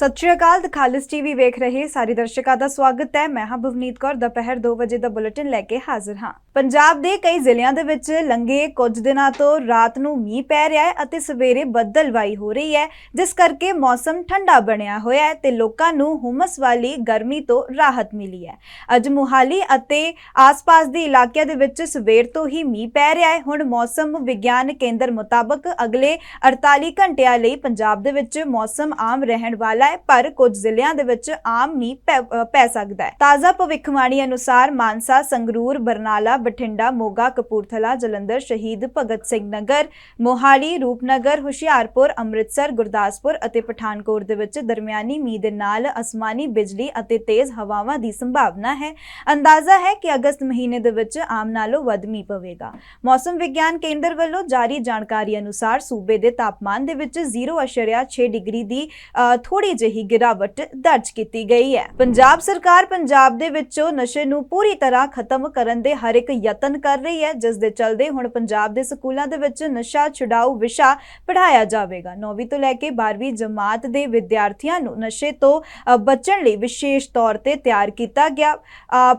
ਸਤਿ ਸ਼੍ਰੀ ਅਕਾਲ ਖਾਲਿਸ ਟੀਵੀ ਵੇਖ ਰਹੇ ਸਾਰੇ ਦਰਸ਼ਕਾਂ ਦਾ ਸਵਾਗਤ ਹੈ। ਮੈਂ ਹਾਂ ਭਵਨੀਤ ਕੌਰ, ਦੁਪਹਿਰ 2 ਵਜੇ ਦਾ ਬੁਲੇਟਿਨ ਲੈ ਕੇ ਹਾਜ਼ਰ ਹਾਂ। ਪੰਜਾਬ ਦੇ ਕਈ ਜ਼ਿਲ੍ਹਿਆਂ ਦੇ ਵਿੱਚ ਲੰਘੇ ਕੁਝ ਦਿਨਾਂ ਤੋਂ ਰਾਤ ਨੂੰ ਮੀਂਹ ਪੈ ਰਿਹਾ ਹੈ ਅਤੇ ਸਵੇਰੇ ਬੱਦਲਵਾਈ ਹੋ ਰਹੀ ਹੈ, ਜਿਸ ਕਰਕੇ ਮੌਸਮ ਠੰਡਾ ਬਣਿਆ ਹੋਇਆ ਹੈ ਤੇ ਲੋਕਾਂ ਨੂੰ ਹੁਮਸ ਵਾਲੀ ਗਰਮੀ ਤੋਂ ਰਾਹਤ ਮਿਲੀ ਹੈ। ਅੱਜ ਮੁਹਾਲੀ ਅਤੇ ਆਸ-ਪਾਸ ਦੇ ਇਲਾਕਿਆਂ ਦੇ ਵਿੱਚ ਸਵੇਰ ਤੋਂ ਹੀ ਮੀਂਹ ਪੈ ਰਿਹਾ ਹੈ। ਹੁਣ ਮੌਸਮ ਵਿਗਿਆਨ ਕੇਂਦਰ ਮੁਤਾਬਕ ਅਗਲੇ 48 ਘੰਟਿਆਂ ਲਈ ਪੰਜਾਬ ਦੇ ਵਿੱਚ ਮੌਸਮ ਆਮ ਰਹਿਣ ਵਾਲਾ ਹੈ, ਪਰ ਕੁਝ ਜ਼ਿਲ੍ਹਿਆਂ ਦੇ ਵਿੱਚ ਆਮ ਮੀਂਹ ਪੈ- ਪੈ ਸਕਦਾ ਹੈ। ਤਾਜ਼ਾ ਭਵਿੱਖਬਾਣੀ ਅਨੁਸਾਰ ਮਾਨਸਾ, ਸੰਗਰੂਰ, ਬਰਨਾਲਾ ਬਠਿੰਡਾ, ਮੋਗਾ, ਕਪੂਰਥਲਾ, ਜਲੰਧਰ, ਸ਼ਹੀਦ ਭਗਤ ਸਿੰਘ ਨਗਰ, ਮੋਹਾਲੀ, ਰੂਪਨਗਰ, ਹੁਸ਼ਿਆਰਪੁਰ, ਅੰਮ੍ਰਿਤਸਰ, ਗੁਰਦਾਸਪੁਰ ਅਤੇ ਪਠਾਨਕੋਟ ਦੇ ਵਿੱਚ ਦਰਮਿਆਨੀ ਮੀਂਹ ਦੇ ਨਾਲ ਅਸਮਾਨੀ ਬਿਜਲੀ ਅਤੇ ਤੇਜ਼ ਹਵਾਵਾਂ ਦੀ ਸੰਭਾਵਨਾ ਹੈ। ਅੰਦਾਜ਼ਾ ਹੈ ਕਿ ਅਗਸਤ ਮਹੀਨੇ ਦੇ ਵਿੱਚ ਆਮ ਨਾਲੋਂ ਵੱਧ ਮੀਂਹ ਪਵੇਗਾ। ਮੌਸਮ ਵਿਗਿਆਨ ਕੇਂਦਰ ਵੱਲੋਂ ਜਾਰੀ ਜਾਣਕਾਰੀ ਅਨੁਸਾਰ ਸੂਬੇ ਦੇ ਤਾਪਮਾਨ ਦੇ ਵਿੱਚ 0.6 ਡਿਗਰੀ ਦੀ ਥੋੜੀ ਜਿਹੀ ਗਿਰਾਵਟ ਦਰਜ ਕੀਤੀ ਗਈ ਹੈ। ਪੰਜਾਬ ਸਰਕਾਰ ਪੰਜਾਬ ਦੇ ਵਿੱਚੋਂ ਨਸ਼ੇ ਨੂੰ ਪੂਰੀ ਤਰ੍ਹਾਂ ਖਤਮ ਕਰਨ ਦੇ ਹਰ ਇੱਕ ਯਤਨ ਕਰ ਰਹੀ ਹੈ, ਜਿਸ ਦੇ ਚਲਦੇ ਹੁਣ ਪੰਜਾਬ ਦੇ ਸਕੂਲਾਂ ਦੇ ਵਿੱਚ ਨਸ਼ਾ ਛੁਡਾਊ ਵਿਸ਼ਾ ਪੜ੍ਹਾਇਆ ਜਾਵੇਗਾ। 9ਵੀਂ ਤੋਂ ਲੈ ਕੇ 12ਵੀਂ ਜਮਾਤ ਦੇ ਵਿਦਿਆਰਥੀਆਂ ਨੂੰ ਨਸ਼ੇ ਤੋਂ ਬਚਣ ਲਈ ਵਿਸ਼ੇਸ਼ ਤੌਰ ਤੇ ਤਿਆਰ ਕੀਤਾ ਗਿਆ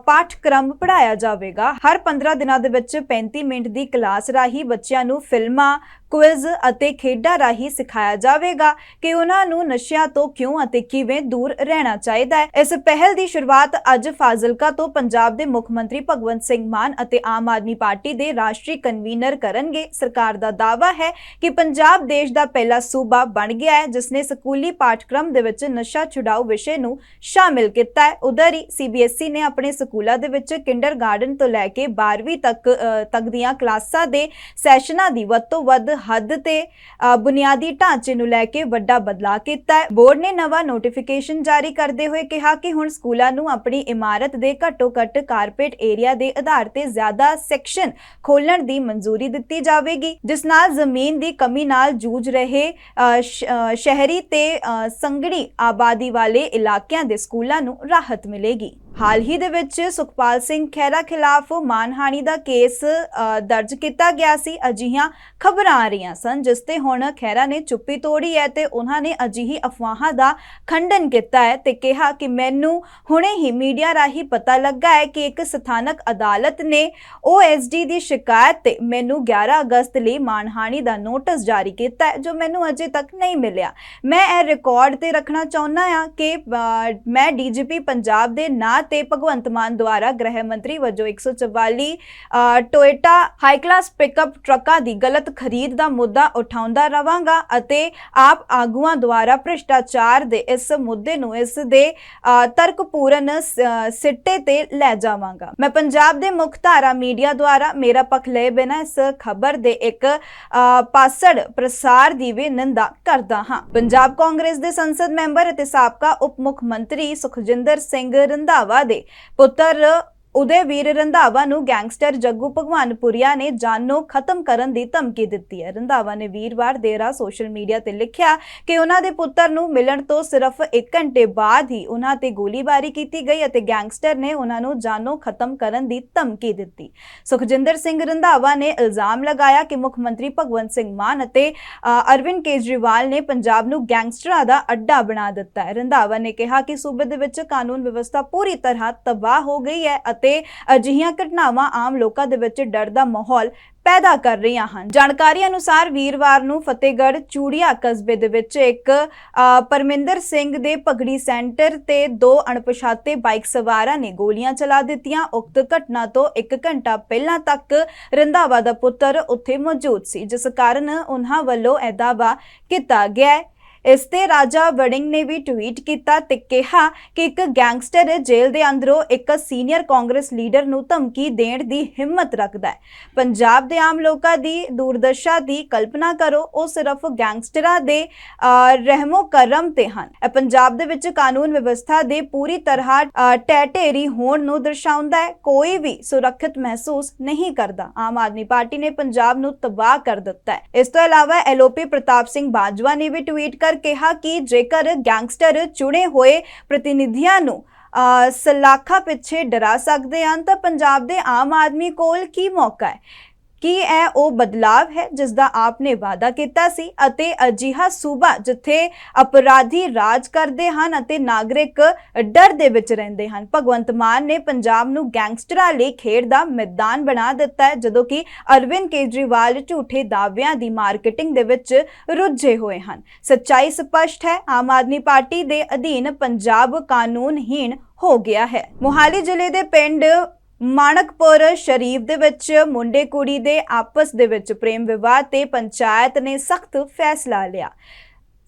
ਪਾਠਕ੍ਰਮ ਪੜ੍ਹਾਇਆ ਜਾਵੇਗਾ। ਹਰ 15 ਦਿਨਾਂ ਦੇ ਵਿੱਚ 35 ਮਿੰਟ ਦੀ ਕਲਾਸ ਰਾਹੀਂ ਬੱਚਿਆਂ ਨੂੰ ਫਿਲਮਾਂ ਕੁਇਜ਼ ਅਤੇ ਖੇਡਾਂ ਰਾਹੀਂ ਸਿਖਾਇਆ ਜਾਵੇਗਾ ਕਿ ਉਹਨਾਂ ਨੂੰ ਨਸ਼ਿਆਂ ਤੋਂ ਕਿਉਂ ਅਤੇ ਕਿਵੇਂ ਦੂਰ ਰਹਿਣਾ ਚਾਹੀਦਾ ਹੈ। ਇਸ ਪਹਿਲ ਦੀ ਸ਼ੁਰੂਆਤ ਅੱਜ ਫਾਜ਼ਿਲਕਾ ਤੋਂ ਪੰਜਾਬ ਦੇ ਮੁੱਖ ਮੰਤਰੀ ਭਗਵੰਤ ਸਿੰਘ ਮਾਨ ਅਤੇ ਆਮ ਆਦਮੀ ਪਾਰਟੀ ਦੇ ਰਾਸ਼ਟਰੀ ਕਨਵੀਨਰ ਕਰਨਗੇ। ਸਰਕਾਰ ਦਾ ਦਾਅਵਾ ਹੈ ਕਿ ਪੰਜਾਬ ਦੇਸ਼ ਦਾ ਪਹਿਲਾ ਸੂਬਾ ਬਣ ਗਿਆ ਹੈ, ਜਿਸ ਨੇ ਸਕੂਲੀ ਪਾਠਕ੍ਰਮ ਦੇ ਵਿੱਚ ਨਸ਼ਾ ਛੁਡਾਓ ਵਿਸ਼ੇ ਨੂੰ ਸ਼ਾਮਿਲ ਕੀਤਾ ਹੈ। ਉਧਰ ਹੀ ਸੀਬੀਐਸਈ ਨੇ ਆਪਣੇ ਸਕੂਲਾਂ ਦੇ ਵਿੱਚ ਕਿੰਡਰਗਾਰਟਨ ਤੋਂ ਲੈ ਕੇ 12ਵੀਂ ਤੱਕ ਤੱਕ ਦੀਆਂ ਕਲਾਸਾਂ ਦੇ ਸੈਸ਼ਨਾਂ ਦੀ ਵੱਧ ਤੋਂ ਵੱਧ ਹੱਦ ਤੇ ਬੁਨਿਆਦੀ ਢਾਂਚੇ ਨੂੰ ਲੈ ਕੇ ਵੱਡਾ ਬਦਲਾਅ ਕੀਤਾ ਹੈ। ਬੋਰਡ ਨੇ ਨਵਾਂ ਨੋਟੀਫਿਕੇਸ਼ਨ ਜਾਰੀ ਕਰਦੇ ਹੋਏ ਕਿਹਾ ਕਿ ਹੁਣ ਸਕੂਲਾਂ ਨੂੰ ਆਪਣੀ ਇਮਾਰਤ ਦੇ ਘੱਟੋ-ਘੱਟ ਕਾਰਪੇਟ ਏਰੀਆ ਦੇ ਆਧਾਰ ਤੇ ਜ਼ਿਆਦਾ ਸੈਕਸ਼ਨ ਖੋਲਣ ਦੀ ਮਨਜ਼ੂਰੀ ਦਿੱਤੀ ਜਾਵੇਗੀ ਜਿਸ ਨਾਲ ਜ਼ਮੀਨ ਦੀ ਕਮੀ ਨਾਲ ਜੂਝ ਰਹੇ ਸ਼ਹਿਰੀ ਤੇ ਅ, ਸੰਘਣੀ ਆਬਾਦੀ ਵਾਲੇ ਇਲਾਕਿਆਂ ਦੇ ਸਕੂਲਾਂ ਨੂੰ ਰਾਹਤ ਮਿਲੇਗੀ। ਹਾਲ ਹੀ ਦੇ ਵਿੱਚ ਸੁਖਪਾਲ ਸਿੰਘ ਖਹਿਰਾ ਖਿਲਾਫ ਮਾਨਹਾਨੀ ਦਾ ਕੇਸ ਦਰਜ ਕੀਤਾ ਗਿਆ ਸੀ। ਅਜਿਹੀਆਂ ਖਬਰਾਂ ਆ ਰਹੀਆਂ ਸਨ ਜਿਸ ਤੇ ਹੁਣ ਖਹਿਰਾ ਨੇ ਚੁੱਪੀ ਤੋੜੀ ਹੈ ਤੇ ਉਹਨਾਂ ਨੇ ਅਜਿਹੀ ਅਫਵਾਹਾਂ ਦਾ ਖੰਡਨ ਕੀਤਾ ਹੈ ਤੇ ਕਿਹਾ ਕਿ ਮੈਨੂੰ ਹੁਣੇ ਹੀ ਮੀਡੀਆ ਰਾਹੀਂ ਪਤਾ ਲੱਗਾ ਹੈ ਕਿ ਇੱਕ ਸਥਾਨਕ ਅਦਾਲਤ ਨੇ OSD ਦੀ ਸ਼ਿਕਾਇਤ ਤੇ ਮੈਨੂੰ 11 ਅਗਸਤ ਲਈ ਮਾਨਹਾਨੀ ਦਾ ਨੋਟਿਸ ਜਾਰੀ ਕੀਤਾ ਹੈ ਜੋ ਮੈਨੂੰ ਅਜੇ ਤੱਕ ਨਹੀਂ ਮਿਲਿਆ। ਮੈਂ ਇਹ ਰਿਕਾਰਡ ਤੇ ਰੱਖਣਾ ਚਾਹੁੰਦਾ ਹਾਂ ਕਿ ਅ, ਮੈਂ ਡੀਜੀਪੀ ਪੰਜਾਬ ਦੇ ਨਾਲ ਤੇ ਭਗਵੰਤ ਮਾਨ ਦੁਆਰਾ ਗ੍ਰਹਿ ਮੰਤਰੀ ਵਜੋਂ 144 ਅ, ਟੋਇਟਾ ਹਾਈ ਕਲਾਸ ਪਿਕਅਪ ਟਰੱਕਾਂ ਦੀ ਗਲਤ ਖਰੀਦ ਦਾ ਮੁੱਦਾ ਉਠਾਉਂਦਾ ਰਵਾਂਗਾ ਅਤੇ ਆਪ ਆਗੂਆਂ ਦੁਆਰਾ ਭ੍ਰਿਸ਼ਟਾਚਾਰ ਦੇ ਇਸ ਮੁੱਦੇ ਨੂੰ ਇਸ ਦੇ ਤਰਕਪੂਰਨ ਸਿੱਟੇ ਤੇ ਲੈ ਜਾਵਾਂਗਾ। ਮੈਂ ਪੰਜਾਬ ਦੇ ਮੁੱਖ ਧਾਰਾ ਮੀਡੀਆ ਦੁਆਰਾ ਮੇਰਾ ਪੱਖ ਲਏ ਬਿਨਾਂ ਇਸ ਖਬਰ ਦੇ ਇੱਕ ਪਾਸੜ ਪ੍ਰਸਾਰ ਦੀ ਵੀ ਨਿੰਦਾ ਕਰਦਾ ਹਾਂ। ਪੰਜਾਬ ਕਾਂਗਰਸ ਦੇ ਸੰਸਦ ਮੈਂਬਰ ਅਤੇ ਸਾਬਕਾ ਉਪ ਮੁੱਖ ਮੰਤਰੀ ਸੁਖਜਿੰਦਰ ਸਿੰਘ ਰੰਧਾਵਾ ਦੇ ਉਦੇ ਵੀਰ ਰੰਧਾਵਾ ਨੂੰ ਗੈਂਗਸਟਰ ਜੱਗੂ ਭਗਵਾਨਪੁਰੀਆ ਨੇ ਜਾਨੋਂ ਖਤਮ ਕਰਨ ਦੀ ਧਮਕੀ ਦਿੱਤੀ ਹੈ। ਰੰਧਾਵਾ ਨੇ ਵੀਰਵਾਰ ਦੇਰਾ ਸੋਸ਼ਲ ਮੀਡੀਆ ਤੇ ਲਿਖਿਆ ਕਿ ਉਹਨਾਂ ਦੇ ਪੁੱਤਰ ਨੂੰ ਮਿਲਣ ਤੋਂ ਸਿਰਫ 1 ਘੰਟੇ ਬਾਅਦ ਹੀ ਉਹਨਾਂ ਤੇ ਗੋਲੀਬਾਰੀ ਕੀਤੀ ਗਈ ਅਤੇ ਗੈਂਗਸਟਰ ਨੇ ਉਹਨਾਂ ਨੂੰ ਜਾਨੋਂ ਖਤਮ ਕਰਨ ਦੀ ਧਮਕੀ ਦਿੱਤੀ। ਸੁਖਜਿੰਦਰ ਸਿੰਘ ਰੰਧਾਵਾ ਨੇ ਇਲਜ਼ਾਮ ਲਗਾਇਆ ਕਿ ਮੁੱਖ ਮੰਤਰੀ ਭਗਵੰਤ ਸਿੰਘ ਮਾਨ ਅਤੇ ਅਰਵਿੰਦ ਕੇਜਰੀਵਾਲ ਨੇ ਪੰਜਾਬ ਨੂੰ ਗੈਂਗਸਟਰਾਂ ਦਾ ਅੱਡਾ ਬਣਾ ਦਿੱਤਾ ਹੈ। ਰੰਧਾਵਾ ਨੇ ਕਿਹਾ ਕਿ ਸੂਬੇ ਦੇ ਵਿੱਚ ਕਾਨੂੰਨ ਵਿਵਸਥਾ ਪੂਰੀ ਤਰ੍ਹਾਂ ਤਬਾਹ ਹੋ ਗਈ ਹੈ ਅਤੇ ਅਜਿਹੀਆਂ ਘਟਨਾਵਾਂ ਆਮ ਲੋਕਾਂ ਦੇ ਵਿੱਚ ਡਰ ਦਾ ਮਾਹੌਲ ਪੈਦਾ ਕਰ ਰਹੀਆਂ ਹਨ। ਜਾਣਕਾਰੀ ਅਨੁਸਾਰ ਵੀਰਵਾਰ ਨੂੰ ਫਤਿਹਗੜ੍ਹ ਚੂੜੀਆ ਕਸਬੇ ਦੇ ਵਿੱਚ ਇੱਕ ਪਰਮਿੰਦਰ ਸਿੰਘ ਦੇ ਪਗੜੀ ਸੈਂਟਰ ਤੇ ਦੋ ਅਣਪਛਾਤੇ ਬਾਈਕ ਸਵਾਰਾਂ ਨੇ ਗੋਲੀਆਂ ਚਲਾ ਦਿੱਤੀਆਂ। ਉਕਤ ਘਟਨਾ ਤੋਂ 1 ਘੰਟਾ ਪਹਿਲਾਂ ਤੱਕ ਰੰਧਾਵਾ ਦਾ ਪੁੱਤਰ ਉੱਥੇ ਮੌਜੂਦ ਸੀ, ਜਿਸ ਕਾਰਨ ਉਹਨਾਂ ਵੱਲੋਂ ਇਹ ਦਾਅਵਾ ਕੀਤਾ ਗਿਆ ਇਸ ਤੇ ਰਾਜਾ ਵੜਿੰਗ ਨੇ ਵੀ ਟਵੀਟ ਕੀਤਾ ਤੇ ਕਿਹਾ ਕਿ ਇੱਕ ਗੈਂਗਸਟਰ ਜੇਲ੍ਹ ਦੇ ਅੰਦਰੋਂ ਇੱਕ ਸੀਨੀਅਰ ਕਾਂਗਰਸ ਲੀਡਰ ਨੂੰ ਧਮਕੀ ਦੇਣ ਦੀ ਹਿੰਮਤ ਰੱਖਦਾ ਹੈ। ਪੰਜਾਬ ਦੇ ਆਮ ਲੋਕਾਂ ਦੀ ਦੁਰਦਸ਼ਾ ਦੀ ਕਲਪਨਾ ਕਰੋ ਉਹ ਸਿਰਫ ਗੈਂਗਸਟਰਾਂ ਦੇ ਰਹਿਮੋ ਕਰਮ ਤੇ ਹਨ। ਇਹ ਪੰਜਾਬ ਦੇ ਵਿੱਚ ਕਾਨੂੰਨ ਵਿਵਸਥਾ ਦੇ ਪੂਰੀ ਤਰ੍ਹਾਂ ਅਹ, ਢਹਿ ਢੇਰੀ ਹੋਣ ਨੂੰ ਦਰਸਾਉਂਦਾ ਹੈ। ਕੋਈ ਵੀ ਸੁਰੱਖਿਅਤ ਮਹਿਸੂਸ ਨਹੀਂ ਕਰਦਾ। ਆਮ ਆਦਮੀ ਪਾਰਟੀ ਨੇ ਪੰਜਾਬ ਨੂੰ ਤਬਾਹ ਕਰ ਦਿੱਤਾ ਹੈ। ਇਸ ਤੋਂ ਇਲਾਵਾ ਐਲਓਪੀ ਪ੍ਰਤਾਪ ਸਿੰਘ ਬਾਜਵਾ ਨੇ ਵੀ ਟਵੀਟ ਕਰ ਕਿਹਾ ਕਿ ਜੇਕਰ ਗੈਂਗਸਟਰ ਚੁਣੇ ਹੋਏ ਪ੍ਰਤੀਨਿਧੀਆਂ ਨੂੰ ਅ, ਸਲਾਖਾਂ ਪਿੱਛੇ ਡਰਾ ਸਕਦੇ ਹਨ ਤਾਂ ਪੰਜਾਬ ਦੇ ਆਮ ਆਦਮੀ ਕੋਲ ਕੀ ਮੌਕਾ ਹੈ? ਕੀ ਇਹ ਉਹ ਬਦਲਾਵ ਹੈ ਜਿਸ ਦਾ ਆਪ ਨੇ ਵਾਅਦਾ ਕੀਤਾ ਸੀ ਅਤੇ ਅਜਿਹਾ ਸੂਬਾ ਜਿੱਥੇ ਅਪਰਾਧੀ ਰਾਜ ਕਰਦੇ ਹਨ ਅਤੇ ਨਾਗਰਿਕ ਡਰ ਦੇ ਵਿੱਚ ਰਹਿੰਦੇ ਹਨ? ਭਗਵੰਤ ਮਾਨ ਨੇ ਪੰਜਾਬ ਨੂੰ ਗੈਂਗਸਟਰਾਂ ਲਈ ਖੇਡ ਦਾ ਮੈਦਾਨ ਬਣਾ ਦਿੱਤਾ ਹੈ, ਜਦੋਂ ਕਿ ਅਰਵਿੰਦ ਕੇਜਰੀਵਾਲ ਝੂਠੇ ਦਾਅਵਿਆਂ ਦੀ ਮਾਰਕੀਟਿੰਗ ਦੇ ਵਿੱਚ ਰੁੱਝੇ ਹੋਏ ਹਨ। ਸੱਚਾਈ ਸਪਸ਼ਟ ਹੈ, ਆਮ ਆਦਮੀ ਪਾਰਟੀ ਦੇ ਅਧੀਨ ਪੰਜਾਬ ਕਾਨੂੰਨਹੀਣ ਹੋ ਗਿਆ ਹੈ। ਮੋਹਾਲੀ ਜ਼ਿਲ੍ਹੇ ਦੇ ਪਿੰਡ ਮਾਣਕਪੁਰ ਸ਼ਰੀਫ ਦੇ ਵਿੱਚ ਮੁੰਡੇ ਕੁੜੀ ਦੇ ਆਪਸ ਦੇ ਵਿੱਚ ਪ੍ਰੇਮ ਵਿਵਾਹ ਤੇ ਪੰਚਾਇਤ ਨੇ ਸਖਤ ਫੈਸਲਾ ਲਿਆ।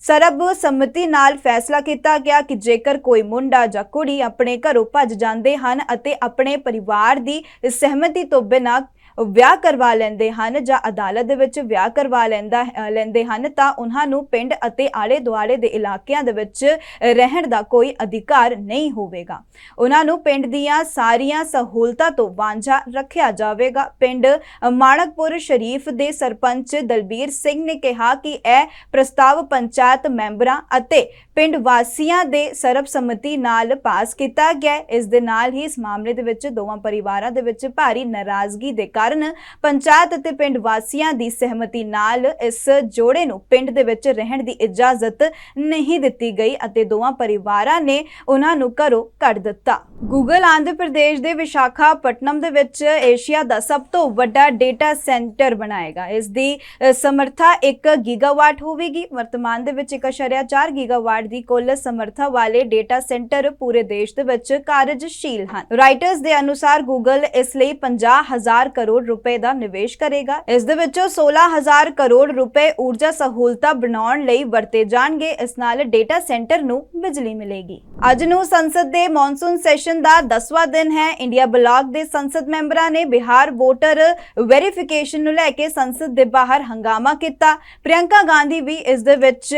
ਸਰਬ ਸੰਮਤੀ ਨਾਲ ਫੈਸਲਾ ਕੀਤਾ ਗਿਆ ਕਿ ਜੇਕਰ ਕੋਈ ਮੁੰਡਾ ਜਾਂ ਕੁੜੀ ਆਪਣੇ ਘਰੋਂ ਭੱਜ ਜਾਂਦੇ ਹਨ ਅਤੇ ਆਪਣੇ ਪਰਿਵਾਰ ਦੀ ਸਹਿਮਤੀ ਤੋਂ ਬਿਨਾਂ ਵਿਆਹ ਕਰਵਾ ਲੈਂਦੇ ਹਨ ਜਾਂ ਅਦਾਲਤ ਦੇ ਵਿੱਚ ਵਿਆਹ ਕਰਵਾ ਲੈਂਦਾ ਲੈਂਦੇ ਹਨ, ਤਾਂ ਉਹਨਾਂ ਨੂੰ ਪਿੰਡ ਅਤੇ ਆਲੇ ਦੁਆਲੇ ਦੇ ਇਲਾਕਿਆਂ ਦੇ ਵਿੱਚ ਰਹਿਣ ਦਾ ਕੋਈ ਅਧਿਕਾਰ ਨਹੀਂ ਹੋਵੇਗਾ। ਉਹਨਾਂ ਨੂੰ ਪਿੰਡ ਦੀਆਂ ਸਾਰੀਆਂ ਸਹੂਲਤਾਂ ਤੋਂ ਵਾਂਝਾ ਰੱਖਿਆ ਜਾਵੇਗਾ। ਪਿੰਡ ਮਾਣਕਪੁਰ ਸ਼ਰੀਫ ਦੇ ਸਰਪੰਚ ਦਲਬੀਰ ਸਿੰਘ ਨੇ ਕਿਹਾ ਕਿ ਇਹ ਪ੍ਰਸਤਾਵ ਪੰਚਾਇਤ ਮੈਂਬਰਾਂ ਅਤੇ ਪਿੰਡ ਵਾਸੀਆਂ ਦੇ ਸਰਬਸੰਮਤੀ ਨਾਲ ਪਾਸ ਕੀਤਾ ਗਿਆ ਇਸ ਦੇ ਨਾਲ ਹੀ ਇਸ ਮਾਮਲੇ ਦੇ ਵਿੱਚ ਦੋਵਾਂ ਪਰਿਵਾਰਾਂ ਦੇ ਵਿੱਚ ਭਾਰੀ ਨਾਰਾਜ਼ਗੀ ਦੇ ਕਾਰਨ ਪੰਚਾਇਤ ਅਤੇ ਪਿੰਡ ਵਾਸੀਆਂ ਦੀ ਸਹਿਮਤੀ ਨਾਲ ਇਸ ਜੋੜੇ ਨੂੰ ਪਿੰਡ ਦੇ ਵਿੱਚ ਰਹਿਣ ਦੀ ਇਜਾਜ਼ਤ ਨਹੀਂ ਦਿੱਤੀ ਗਈ ਅਤੇ ਦੋਵਾਂ ਪਰਿਵਾਰਾਂ ਨੇ ਉਹਨਾਂ ਨੂੰ ਘਰੋਂ ਕੱਢ ਦਿੱਤਾ। ਗੂਗਲ ਆਂਧਰ ਪ੍ਰਦੇਸ਼ ਦੇ ਵਿਸ਼ਾਖਾਪਟਨਮ ਦੇ ਵਿੱਚ ਏਸ਼ੀਆ ਦਾ ਸਭ ਤੋਂ ਵੱਡਾ ਡੇਟਾ ਸੈਂਟਰ ਬਣਾਏਗਾ। ਇਸ ਦੀ ਅ, ਸਮਰੱਥਾ 1 ਗੀਗਾਵਾਟ ਹੋਵੇਗੀ। ਵਰਤਮਾਨ ਦੇ ਵਿੱਚ 1.4 ਗੀਗਾਵਾਟ ਦੀ ਕੁੱਲ ਸਮਰੱਥਾ ਵਾਲੇ ਡੇਟਾ ਸੈਂਟਰ ਪੂਰੇ ਦੇਸ਼ ਦੇ ਵਿੱਚ ਕਾਰਜਸ਼ੀਲ ਹਨ। ਰਾਈਟਰਸ ਦੇ ਅਨੁਸਾਰ ਗੂਗਲ ਇਸ ਲਈ 50000 ਕਰੋੜ ਰੁਪਏ ਦਾ ਨਿਵੇਸ਼ ਕਰੇਗਾ। ਇਸ ਦੇ ਵਿੱਚੋਂ 16000 ਕਰੋੜ ਰੁਪਏ ਊਰਜਾ ਸਹੂਲਤਾਂ ਬਣਾਉਣ ਲਈ ਵਰਤੇ ਜਾਣਗੇ। ਇਸ ਨਾਲ ਡੇਟਾ ਸੈਂਟਰ ਨੂੰ ਬਿਜਲੀ ਮਿਲੇਗੀ। ਅੱਜ ਨੂੰ ਸੰਸਦ ਦੇ ਮੌਨਸੂਨ ਸੈਸ਼ਨ ਦਾ 10ਵਾਂ ਦਿਨ ਹੈ। ਇੰਡੀਆ ਬਲਾਕ ਦੇ ਸੰਸਦ ਮੈਂਬਰਾਂ ਨੇ ਬਿਹਾਰ ਵੋਟਰ ਵੈਰੀਫਿਕੇਸ਼ਨ ਨੂੰ ਲੈ ਕੇ ਸੰਸਦ ਦੇ ਬਾਹਰ ਹੰਗਾਮਾ ਕੀਤਾ। ਪ੍ਰਿਯੰਕਾ ਗਾਂਧੀ ਵੀ ਇਸ ਦੇ ਵਿੱਚ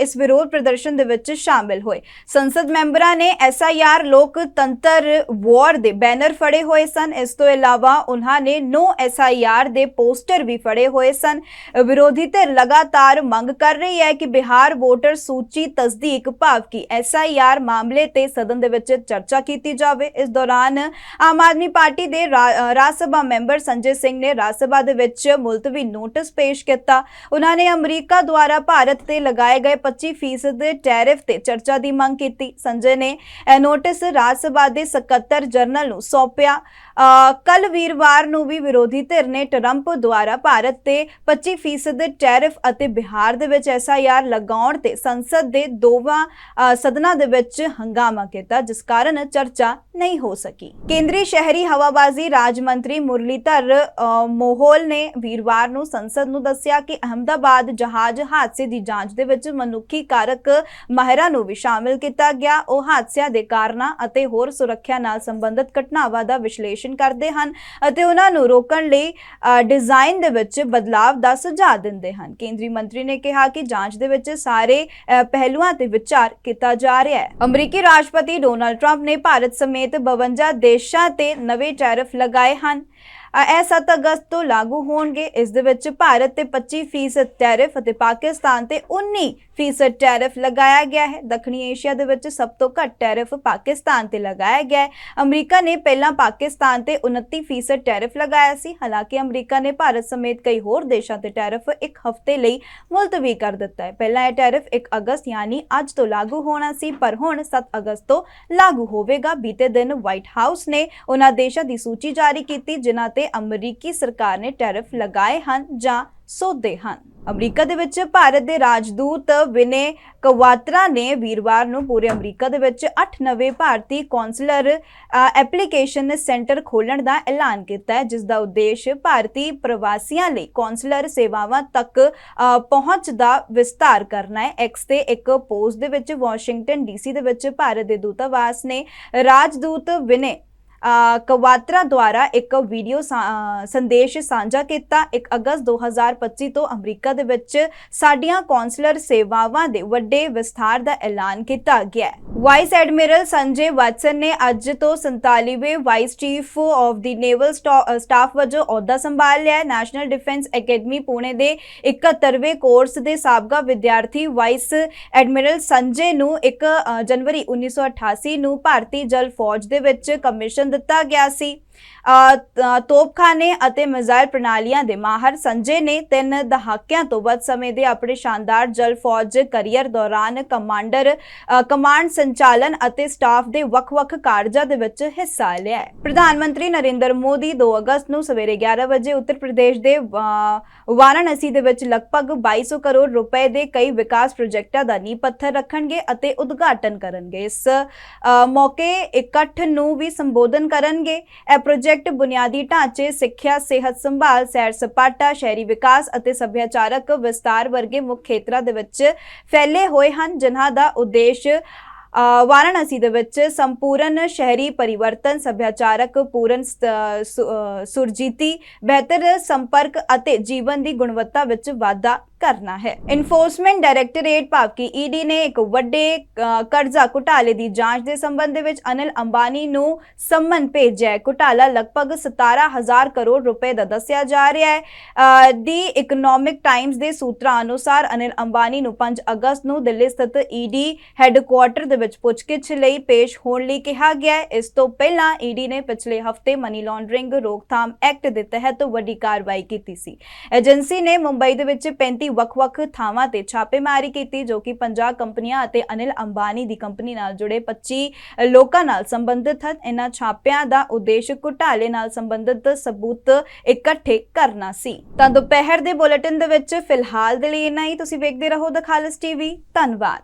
ਇਸ ਵਿਰੋਧ ਪ੍ਰਦਰਸ਼ਨ ਦੇ ਵਿੱਚ ਸ਼ਾਮਿਲ ਹੋਏ। ਸੰਸਦ ਮੈਂਬਰਾਂ ਨੇ ਐਸਆਈਆਰ ਲੋਕਤੰਤਰ ਵਾਰ ਦੇ ਬੈਨਰ ਫੜੇ ਹੋਏ ਸਨ। ਇਸ ਤੋਂ ਇਲਾਵਾ ਉਹਨਾਂ ਨੇ ਨੋ ਐਸਆਈਆਰ ਦੇ ਪੋਸਟਰ ਵੀ ਫੜੇ ਹੋਏ ਸਨ। ਵਿਰੋਧੀ ਧਿਰ ਲਗਾਤਾਰ ਮੰਗ ਕਰ ਰਹੀ ਹੈ ਕਿ ਬਿਹਾਰ ਵੋਟਰ ਸੂਚੀ ਤਸਦੀਕ ਭਾਵ ਕਿ ਐਸਆਈਆਰ ਮਾਮਲੇ ਤੇ ਸਦਨ ਦੇ ਵਿੱਚ ਚਰਚਾ ਕੀਤੀ ਜਾਵੇ। ਇਸ ਦੌਰਾਨ ਆਮ ਆਦਮੀ ਪਾਰਟੀ ਦੇ ਰਾ- ਰਾਜ ਸਭਾ ਮੈਂਬਰ ਸੰਜੇ ਸਿੰਘ ਨੇ ਰਾਜ ਸਭਾ ਦੇ ਵਿੱਚ ਮੁਲਤਵੀ ਨੋਟਿਸ ਪੇਸ਼ ਕੀਤਾ। ਉਹਨਾਂ ਨੇ ਅਮਰੀਕਾ ਦੁਆਰਾ ਭਾਰਤ ਤੇ ਲਗਾਏ ਗਏ 25% ਟੈਰਿਫ ਤੇ ਚਰਚਾ ਦੀ ਮੰਗ ਕੀਤੀ। ਸੰਜੇ ਨੇ ਇਹ ਨੋਟਿਸ ਰਾਜ ਸਭਾ ਦੇ ਸਕੱਤਰ ਜਨਰਲ ਨੂੰ ਸੌਂਪਿਆ। ਕੱਲ ਵੀਰਵਾਰ ਨੂੰ ਵੀ ਵਿਰੋਧੀ ਧਿਰ ਨੇ ਟਰੰਪ ਦੁਆਰਾ ਭਾਰਤ ਤੇ 25% ਟੈਰਿਫ ਅਤੇ ਬਿਹਾਰ ਦੇ ਵਿੱਚ ਐਸਆਈਆਰ ਲਗਾਉਣ ਤੇ ਸੰਸਦ ਦੇ ਦੋਵਾਂ ਸਦਨਾਂ ਦੇ ਵਿੱਚ ਹੰਗਾਮਾ ਕੀਤਾ, ਜਿਸ ਕਾਰਨ ਚਰਚਾ ਨਹੀਂ ਹੋ ਸਕੀ। ਕੇਂਦਰੀ ਸ਼ਹਿਰੀ ਹਵਾਬਾਜ਼ੀ ਰਾਜ ਮੰਤਰੀ ਮੁਰਲੀਧਰ ਮੋਹਲ ਨੇ ਵੀਰਵਾਰ ਨੂੰ ਸੰਸਦ ਨੂੰ ਦੱਸਿਆ ਕਿ ਅਹਮਦਾਬਾਦ ਜਹਾਜ਼ ਹਾਦਸੇ ਦੀ ਜਾਂਚ ਦੇ ਵਿੱਚ ਮਨੁੱਖੀ ਕਾਰਕ ਮਾਹਿਰਾਂ ਨੂੰ ਵੀ ਸ਼ਾਮਿਲ ਕੀਤਾ ਗਿਆ। ਉਹ ਹਾਦਸਿਆਂ ਦੇ ਕਾਰਨਾਂ ਅਤੇ ਹੋਰ ਸੁਰੱਖਿਆ ਨਾਲ ਸੰਬੰਧਿਤ ਘਟਨਾਵਾਂ ਦਾ ਵਿਸ਼ਲੇਸ਼ਣ ਕਰਦੇ ਹਨ ਅਤੇ ਉਹਨਾਂ ਨੂੰ ਰੋਕਣ ਲਈ ਡਿਜ਼ਾਈਨ ਦੇ ਵਿੱਚ ਬਦਲਾਵ ਦਾ ਸੁਝਾਅ ਦਿੰਦੇ ਹਨ। ਕੇਂਦਰੀ ਮੰਤਰੀ ਨੇ ਕਿਹਾ ਕਿ ਜਾਂਚ ਦੇ ਵਿੱਚ ਸਾਰੇ ਪਹਿਲੂਆਂ ਤੇ ਵਿਚਾਰ ਕੀਤਾ ਜਾ ਰਿਹਾ ਹੈ। ਅਮਰੀਕੀ ਰਾਸ਼ਟਰਪਤੀ ਡੋਨਾਲਡ ਟਰੰਪ ਨੇ ਭਾਰਤ ਸਮੇਤ 52 ਦੇਸ਼ਾਂ ਤੇ ਨਵੇਂ ਟੈਰਿਫ ਲਗਾਏ ਹਨ। ਇਹ 7 ਅਗਸਤ ਤੋਂ ਲਾਗੂ ਹੋਣਗੇ। ਇਸ ਦੇ ਵਿੱਚ ਭਾਰਤ ਤੇ 25% ਟੈਰਿਫ ਅਤੇ ਪਾਕਿਸਤਾਨ ਤੇ 19% ਟੈਰਿਫ ਲਗਾਇਆ ਗਿਆ ਹੈ। ਦੱਖਣੀ ਏਸ਼ੀਆ ਦੇ ਵਿੱਚ ਸਭ ਤੋਂ ਘੱਟ ਟੈਰਿਫ ਪਾਕਿਸਤਾਨ ਤੇ ਲਗਾਇਆ ਗਿਆ ਹੈ। ਅਮਰੀਕਾ ਨੇ ਪਹਿਲਾਂ ਪਾਕਿਸਤਾਨ ਤੇ 29% ਟੈਰਿਫ ਲਗਾਇਆ ਸੀ। ਹਾਲਾਂਕਿ ਅਮਰੀਕਾ ਨੇ ਭਾਰਤ ਸਮੇਤ ਕਈ ਹੋਰ ਦੇਸ਼ਾਂ ਤੇ ਟੈਰਿਫ ਇੱਕ ਹਫ਼ਤੇ ਲਈ ਮੁਲਤਵੀ ਕਰ ਦਿੱਤਾ ਹੈ। ਪਹਿਲਾਂ ਇਹ ਟੈਰਿਫ 1 ਅਗਸਤ ਯਾਨੀ ਅੱਜ ਤੋਂ ਲਾਗੂ ਹੋਣਾ ਸੀ, ਪਰ ਹੁਣ 7 ਅਗਸਤ ਤੋਂ ਲਾਗੂ ਹੋਵੇਗਾ। ਬੀਤੇ ਦਿਨ ਵਾਈਟ ਹਾਊਸ ਨੇ ਉਹਨਾਂ ਦੇਸ਼ਾਂ ਦੀ ਸੂਚੀ ਜਾਰੀ ਕੀਤੀ, ਜਿਨ੍ਹਾਂ ਤੇ ਅਮਰੀਕੀ ਸਰਕਾਰ ਨੇ ਟੈਰਿਫ ਲਗਾਏ ਹਨ ਜਾਂ ਸੋਧੇ ਹਨ। ਅਮਰੀਕਾ ਦੇ ਵਿੱਚ ਭਾਰਤ ਦੇ ਰਾਜਦੂਤ ਵਿਨੇ ਕਵਾਤਰਾ ਨੇ ਵੀਰਵਾਰ ਨੂੰ ਪੂਰੇ ਅਮਰੀਕਾ ਦੇ ਵਿੱਚ 8 ਨਵੇਂ ਭਾਰਤੀ ਕੌਂਸਲਰ ਐਪਲੀਕੇਸ਼ਨ ਸੈਂਟਰ ਖੋਲਣ ਦਾ ਐਲਾਨ ਕੀਤਾ ਹੈ ਜਿਸ ਦਾ ਉਦੇਸ਼ ਭਾਰਤੀ ਪ੍ਰਵਾਸੀਆਂ ਲਈ ਕੌਂਸਲਰ ਸੇਵਾਵਾਂ ਤੱਕ ਪਹੁੰਚ ਦਾ ਵਿਸਤਾਰ ਕਰਨਾ ਹੈ। ਐਕਸ ਤੇ ਇੱਕ ਪੋਸਟ ਦੇ ਵਿੱਚ ਵਾਸ਼ਿੰਗਟਨ ਡੀਸੀ ਦੇ ਵਿੱਚ ਭਾਰਤ ਦੇ ਦੂਤਾਵਾਸ ਨੇ ਰਾਜਦੂਤ ਵਿਨੇ ਕਵਾਤਰਾ ਦੁਆਰਾ ਇੱਕ ਵੀਡੀਓ ਸੰਦੇਸ਼ ਸਾਂਝਾ ਕੀਤਾ। 1 ਅਗਸਤ 2025 ਤੋਂ ਅਮਰੀਕਾ ਦੇ ਵਿੱਚ ਸਾਡੀਆਂ ਕੌਂਸਲਰ ਸੇਵਾਵਾਂ ਦੇ ਵੱਡੇ ਵਿਸਥਾਰ ਦਾ ਐਲਾਨ ਕੀਤਾ ਗਿਆ ਹੈ। ਵਾਈਸ ਐਡਮਿਰਲ ਸੰਜੇ ਵਾਟਸਨ ਨੇ ਅੱਜ ਤੋਂ 47ਵੇਂ vice chief of the naval staff ਵਜੋਂ ਅਹੁਦਾ ਸੰਭਾਲ ਲਿਆ ਹੈ। ਨੈਸ਼ਨਲ ਡਿਫੈਂਸ ਅਕੈਡਮੀ ਪੁਣੇ ਦੇ 71ਵੇਂ ਕੋਰਸ ਦੇ ਸਾਬਕਾ ਵਿਦਿਆਰਥੀ ਵਾਈਸ ਐਡਮਿਰਲ ਸੰਜੇ ਨੂੰ 1 ਜਨਵਰੀ 1988 ਨੂੰ ਭਾਰਤੀ ਜਲ ਫੌਜ ਦੇ ਵਿੱਚ ਕਮਿਸ਼ਨ ਦਿੱਤਾ ਗਿਆ ਸੀ। ਤੋਪਖਾਨੇ ਅਤੇ ਮਿਜ਼ਾਈਲ ਪ੍ਰਣਾਲੀਆਂ ਦੇ ਮਾਹਰ ਸੰਜੇ ਨੇ ਤਿੰਨ ਦਹਾਕਿਆਂ ਤੋਂ ਵੱਧ ਸਮੇਂ ਦੇ ਆਪਣੇ ਸ਼ਾਨਦਾਰ ਜਲ ਫੌਜ ਕੈਰੀਅਰ ਦੌਰਾਨ ਕਮਾਂਡਰ ਕਮਾਂਡ ਸੰਚਾਲਨ ਅਤੇ ਸਟਾਫ ਦੇ ਵੱਖ-ਵੱਖ ਕਾਰਜਾਂ ਦੇ ਵਿੱਚ ਹਿੱਸਾ ਲਿਆ ਹੈ। ਪ੍ਰਧਾਨ ਮੰਤਰੀ ਨਰਿੰਦਰ ਮੋਦੀ 2 ਅਗਸਤ ਨੂੰ ਸਵੇਰੇ 11 ਵਜੇ ਉੱਤਰ ਪ੍ਰਦੇਸ਼ ਦੇ ਅ, ਵਾਰਾਣਸੀ ਦੇ ਵਿੱਚ ਲਗਭਗ 2200 ਕਰੋੜ ਰੁਪਏ ਦੇ ਕਈ ਵਿਕਾਸ ਪ੍ਰੋਜੈਕਟਾਂ ਦਾ ਨੀਂਹ ਪੱਥਰ ਰੱਖਣਗੇ ਅਤੇ ਉਦਘਾਟਨ ਕਰਨਗੇ। ਇਸ ਮੌਕੇ ਇਕੱਠ ਨੂੰ ਵੀ ਸੰਬੋਧਨ ਕਰਨਗੇ। ਪ੍ਰੋਜੈਕਟ ਬੁਨਿਆਦੀ ਢਾਂਚੇ, ਸਿੱਖਿਆ, ਸਿਹਤ ਸੰਭਾਲ, ਸੈਰ ਸਪਾਟਾ, ਸ਼ਹਿਰੀ ਵਿਕਾਸ ਅਤੇ ਸੱਭਿਆਚਾਰਕ ਵਿਸਤਾਰ ਵਰਗੇ ਮੁੱਖ ਖੇਤਰਾਂ ਦੇ ਵਿੱਚ ਫੈਲੇ ਹੋਏ ਹਨ, ਜਿਨ੍ਹਾਂ ਦਾ ਉਦੇਸ਼ ਵਾਰਾਣਸੀ ਦੇ ਵਿੱਚ ਸੰਪੂਰਨ ਸ਼ਹਿਰੀ ਪਰਿਵਰਤਨ, ਸੱਭਿਆਚਾਰਕ ਪੂਰਨ ਸੁਰਜੀਤੀ, ਬਿਹਤਰ ਸੰਪਰਕ ਅਤੇ ਜੀਵਨ ਦੀ ਗੁਣਵੱਤਾ ਵਿੱਚ ਵਾਧਾ ਕਰਨਾ ਹੈ। ਇਨਫੋਰਸਮੈਂਟ ਡਾਇਰੈਕਟੋਰੇਟ ਭਾਵ ਈਡੀ ਨੇ ਇੱਕ ਵੱਡੇ ਕਰਜ਼ਾ ਘੁਟਾਲੇ ਦੀ ਜਾਂਚ ਦੇ ਸੰਬੰਧ ਵਿੱਚ ਅਨਿਲ ਅੰਬਾਨੀ ਨੂੰ ਸੰਮਨ ਭੇਜਿਆ ਹੈ। ਘੁਟਾਲਾ ਲਗਭਗ 17000 ਕਰੋੜ ਰੁਪਏ ਦਾ ਦੱਸਿਆ ਜਾ ਰਿਹਾ ਹੈ। ਦੀ ਇਕਨੋਮਿਕ ਟਾਈਮਜ਼ ਦੇ ਸੂਤਰਾਂ ਅਨੁਸਾਰ ਅਨਿਲ ਅੰਬਾਨੀ ਨੂੰ 5 ਅਗਸਤ ਨੂੰ ਦਿੱਲੀ ਸਥਿਤ ਈਡੀ ਹੈੱਡਕੁਆਰਟਰ ਦੇ ਵਿੱਚ ਪੁੱਛਗਿੱਛ ਲਈ ਪੇਸ਼ ਹੋਣ ਲਈ ਕਿਹਾ ਗਿਆ ਹੈ। ਇਸ ਤੋਂ ਪਹਿਲਾਂ ਈਡੀ ਨੇ ਪਿਛਲੇ ਹਫ਼ਤੇ ਮਨੀ ਲਾਂਡਰਿੰਗ ਰੋਕਥਾਮ ਐਕਟ ਦੇ ਤਹਿਤ ਵੱਡੀ ਕਾਰਵਾਈ ਕੀਤੀ ਸੀ। ਏਜੰਸੀ ਨੇ ਮੁੰਬਈ ਦੇ ਵਿੱਚ 35 ਵੱਖ-ਵੱਖ ਥਾਵਾਂ ਤੇ ਛਾਪੇਮਾਰੀ ਕੀਤੀ ਜੋ ਕਿ 50 ਕੰਪਨੀਆਂ ਅਤੇ ਅਨਿਲ ਅੰਬਾਨੀ ਦੀ ਕੰਪਨੀ ਨਾਲ ਜੁੜੇ 25 ਲੋਕਾਂ ਨਾਲ ਸੰਬੰਧਿਤ ਹਨ। ਇਹਨਾਂ ਛਾਪਿਆਂ ਦਾ ਉਦੇਸ਼ ਘੁਟਾਲੇ ਨਾਲ ਸੰਬੰਧਿਤ ਸਬੂਤ ਇਕੱਠੇ ਕਰਨਾ ਸੀ। ਤਾਂ ਦੁਪਹਿਰ ਦੇ ਬੁਲੇਟਿਨ ਦੇ ਵਿੱਚ ਫਿਲਹਾਲ ਦੇ ਲਈ ਇੰਨਾ ਹੀ। ਤੁਸੀਂ ਵੇਖਦੇ ਰਹੋ ਦ ਖਾਲਸ ਟੀਵੀ। ਧੰਨਵਾਦ।